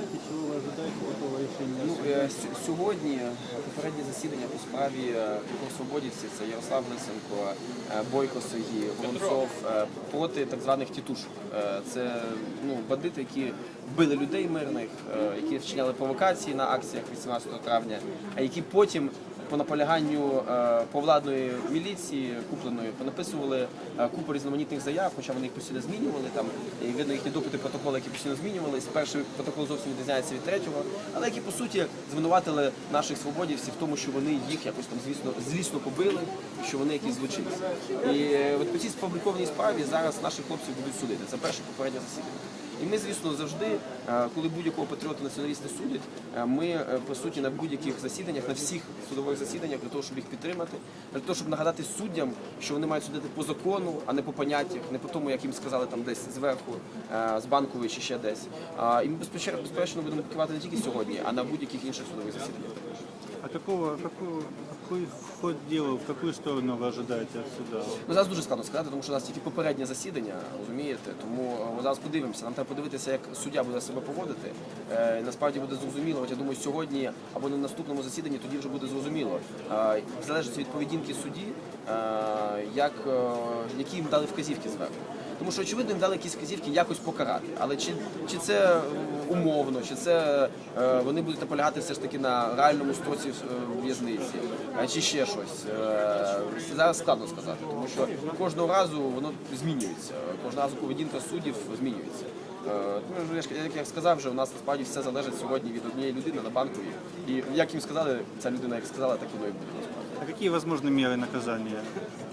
знаете, чего вы ожидаете такого решения? Ну, е, сьогодні попереднє засідання по справі е, трьох свободівців це Ярослав Лисенко, е, Бойко Сергій, Воронцов е, проти так званих тітушок. Е, Це ну, бандити, які вбили людей мирних, е, які вчиняли провокації на акціях 18 травня, а які потім по наполяганню е, повладної міліції купленої понаписували е, купу різноманітних заяв, хоча вони їх постійно змінювали. Там і видно їхні допити протоколи, які постійно змінювалися. Перший протокол зовсім відрізняється від третього, але які по суті звинуватили наших свободівців в тому, що вони їх якось там звісно злісно побили, і що вони якісь злочинці. І е, от по цій сфабрикованій справі зараз наших хлопців будуть судити. Це перше попереднє засідання. І ми, звісно, завжди, е, коли будь-якого патріота націоналісти судять, е, ми е, по суті на будь-яких засіданнях, на всіх судових засіданнях, для того, щоб їх підтримати, для того, щоб нагадати суддям, що вони мають судити по закону, а не по поняттях, не по тому, як їм сказали там десь зверху, з банкової чи ще десь. І ми безпечно будемо керувати не тільки сьогодні, а на будь-яких інших судових засіданнях. А какого, какого, какой ход дела, в какую сторону вы ожидаете от суда? Ну, зараз дуже складно сказати, тому що у нас тільки попереднє засідання, розумієте. Тому е, ми зараз подивимося. Нам треба подивитися, як суддя буде себе поводити. Е, насправді буде зрозуміло. От я думаю, сьогодні або на наступному засіданні тоді вже буде зрозуміло. Е, в від поведінки судді, е, як, е, які їм дали вказівки зверху. Тому що очевидно їм дали якісь вказівки якось покарати. Але чи, чи це умовно, чи це е, вони будуть наполягати все ж таки на реальному строці е, в'язниці, е, чи ще щось. Е, зараз складно сказати, тому що кожного разу воно змінюється. Кожного разу поведінка суддів змінюється. Е, Ну, як я сказав, вже у нас насправді все залежить сьогодні від однієї людини на банку. І як їм сказали, ця людина як сказала, так воно і буде. насправді. А какие возможны меры наказания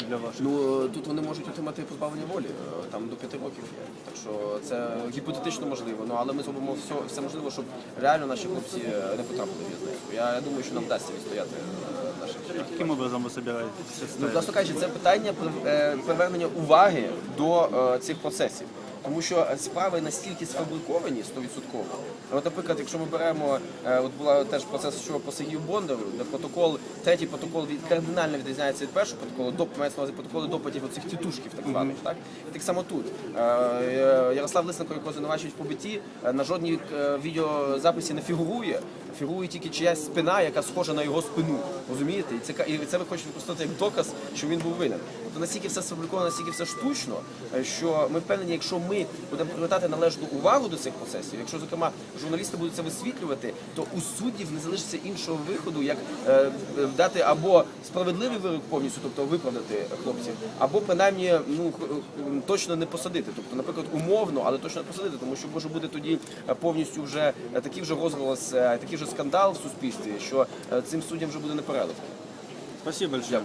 для ваших? Ну е, тут вони можуть отримати позбавлення волі е, там до п'яти років. є. Так що це гіпотетично можливо. Ну але ми зробимо все, все можливо, щоб реально наші хлопці е, не потрапили в в'язницю. Я, я думаю, що нам вдасться відстояти е, наших. Каким образом вы собираетесь Ну, отстаивать? власне кажучи, це питання е, привернення уваги до е, цих процесів. Тому що справи настільки сфабриковані 100%. От, наприклад, якщо ми беремо, е, от була теж процес, що по Сергію Бондару, де протокол, третій протокол від кардинально відрізняється від першого протоколу, мається увазі протоколи допитів оцих тітушків, так званих. Так? І так само тут. Е, е, Ярослав Лисенко, якого звинувачують в побитті, на жодній відеозаписі не фігурує. Фігурує тільки чиясь спина, яка схожа на його спину. Розумієте? І це і це ви хочете використати як доказ, що він був винен. Тобто настільки все сфабриковано, настільки все штучно, що ми впевнені, якщо ми будемо привертати належну увагу до цих процесів, якщо зокрема журналісти будуть це висвітлювати, то у суддів не залишиться іншого виходу, як е, е, дати або справедливий вирок повністю, тобто виправдати хлопців, або принаймні ну х- точно не посадити. Тобто, наприклад, умовно, але точно не посадити, тому що може бути тоді е, повністю вже е, такий вже розголос, е, такий вже скандал в суспільстві, що е, цим суддям вже буде непереливки. Спасибо большое.